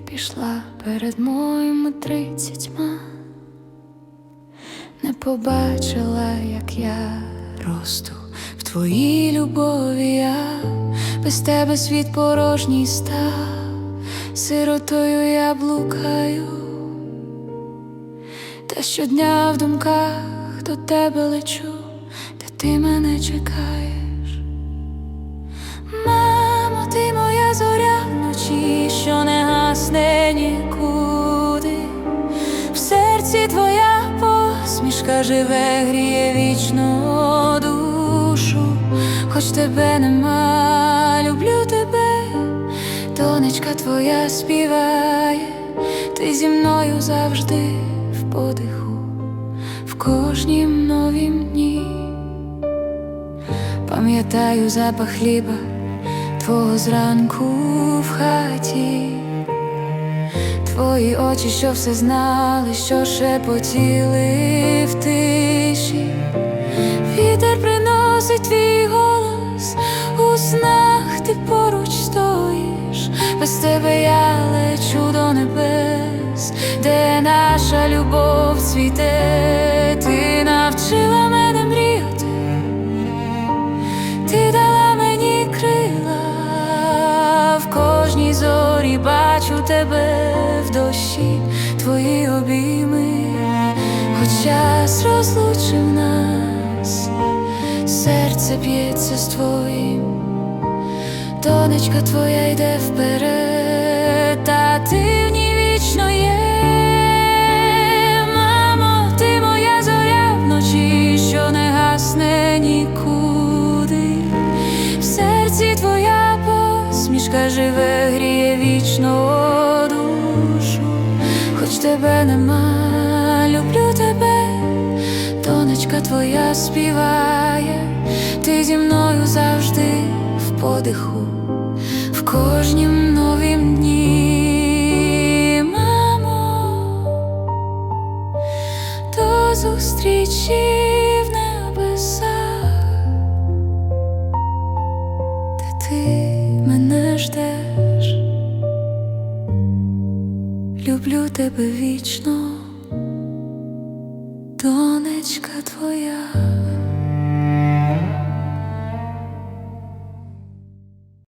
пішла перед моїми тридцятьма, не побачила, як я росту в твоїй любові, я без тебе світ порожній став, сиротою я блукаю, та щодня в думках до тебе лечу, де ти мене чекаєш. Не нікуди. В серці твоя посмішка живе, гріє вічно душу, хоч тебе нема, люблю тебе, донечка твоя співає, ти зі мною завжди в подиху, в кожнім новім дні. Пам'ятаю запах хліба твого зранку в хаті, твої очі, що все знали, що шепотіли в тиші, вітер приносить твій голос, у снах ти поруч стоїш, без тебе я лечу до небес, де наша любов цвіте, ти навчила мене мріяти. Ти дала мені крила, в кожній зорі бачу тебе твої обійми, хоч час розлучив нас, серце б'ється з твоїм, донечка твоя йде вперед, та ти в ній вічно є. Ти моя зоря вночі, що не гасне нікуди. Серці твоя посмішка живе, гріє вічно тебе нема, люблю тебе, донечка твоя співає, ти зі мною завжди в подиху, в кожнім новім дні, мамо до зустрічі в небесах, де ти мене ждеш, люблю тебе вічно, донечка твоя.